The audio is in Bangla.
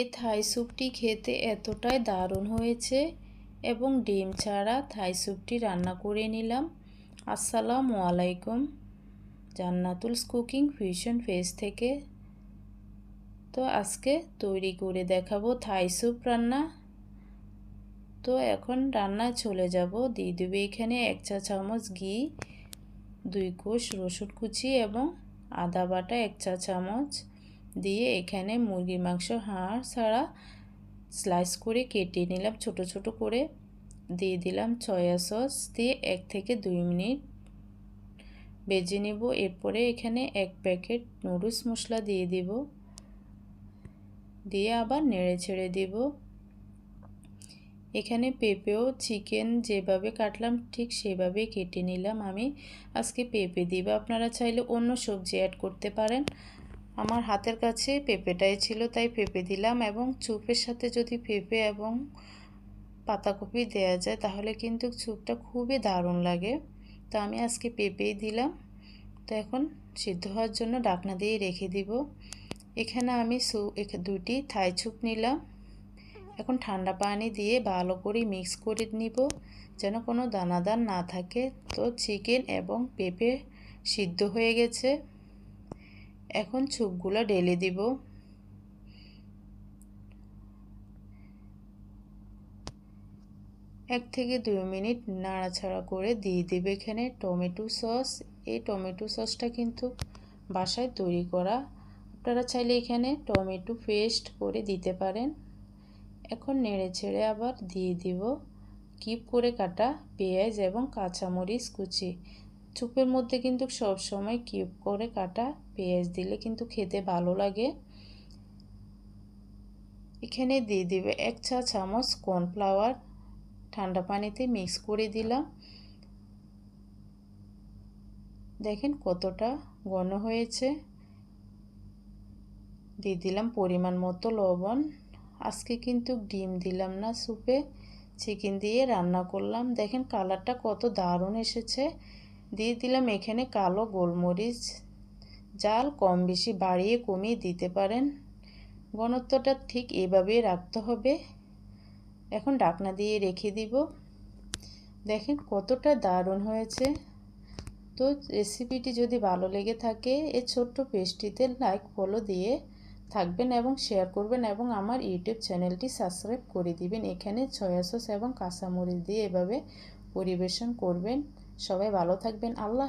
এই থাই স্যুপটি খেতে এতটাই দারুণ হয়েছে এবং ডিম ছাড়া থাই স্যুপটি রান্না করে নিলাম। আসসালামু আলাইকুম জান্নাতুলস কুকিং ফিউশন ফেস থেকে। তো আজকে তৈরি করে দেখাবো থাই স্যুপ রান্না। তো এখন রান্না চলে যাব। দিয়ে দেবে এখানে এক চা চামচ ঘি, দুই কোষ রসুন কুচি এবং আদা বাটা এক চা চামচ। দিয়ে এখানে মুরগির মাংস, হাড় ছাড়া স্লাইস করে কেটে নিলাম। ছোট ছোট করে দিয়ে দিলাম সয়া সস দিয়ে এক থেকে দুই মিনিট বেজে নেব। এরপরে এখানে এক প্যাকেট নুডলস মশলা দিয়ে দেব। দিয়ে আবার নেড়ে ছেড়ে দেব। এখানে পেঁপেও চিকেন যেভাবে কাটলাম ঠিক সেভাবে কেটে নিলাম আমি। আজকে পেঁপে দিব। আপনারা চাইলে অন্য সবজি অ্যাড করতে পারেন। আমার হাতের কাছে পেঁপেটাই ছিল, তাই পেঁপে দিলাম এবং চুপের সাথে যদি পেঁপে এবং পাতাকপি দেওয়া যায়, তাহলে কিন্তু চুপটা খুবই দারুণ লাগে। তো আমি আজকে পেঁপেই দিলাম। তো এখন সিদ্ধ হওয়ার জন্য ডাকনা দিয়ে রেখে দিব। এখানে আমি সু দুটি থাই চুপ নিলাম। এখন ঠান্ডা পানি দিয়ে ভালো করে মিক্স করে নিব, যেন কোনো দানাদার না থাকে। তো চিকেন এবং পেঁপে সিদ্ধ হয়ে গেছে। এখন চুপগুলো ঢেলে দিব। এক থেকে দুই মিনিট নাড়াছাড়া করে দিয়ে দেবে এখানে টমেটো সস। এই টমেটো সসটা কিন্তু বাসায় তৈরি করা। আপনারা চাইলে এখানে টমেটো পেস্ট করে দিতে পারেন। এখন নেড়ে ছেড়ে আবার দিয়ে দিব। কিপ করে কাটা পেঁয়াজ এবং কাঁচামরিচ কুচি। চুপের মধ্যে কিন্তু সব সময় কিউব করে কাটা পেঁয়াজ দিলে কিন্তু খেতে ভালো লাগে। এখানে দিয়ে দিবে এক চা চামচ কর্নফ্লাওয়ার। ঠান্ডা পানিতে মিক্স করে দিলাম। দেখেন কতটা ঘন হয়েছে। দিয়ে দিলাম পরিমাণ মতো লবণ। আজকে কিন্তু ডিম দিলাম না সুপে। চিকেন দিয়ে রান্না করলাম। দেখেন কালারটা কত দারুণ এসেছে। দিয়ে দিলাম এখানে কালো গোলমরিচ। জাল কম বেশি বাড়িয়ে কমিয়ে দিতে পারেন। ঘনত্বটা ঠিক এভাবেই রাখতে হবে। এখন ডাকনা দিয়ে রেখে দিব। দেখেন কতটা দারুণ হয়েছে। তো রেসিপিটি যদি ভালো লেগে থাকে, এই ছোট্ট পেস্টটিতে লাইক ফলো দিয়ে থাকবেন এবং শেয়ার করবেন এবং আমার ইউটিউব চ্যানেলটি সাবস্ক্রাইব করে দিবেন। এখানে সয়া সস এবং কাঁচামরিচ দিয়ে এভাবে পরিবেশন করবেন। সবাই ভালো থাকবেন আল্লাহ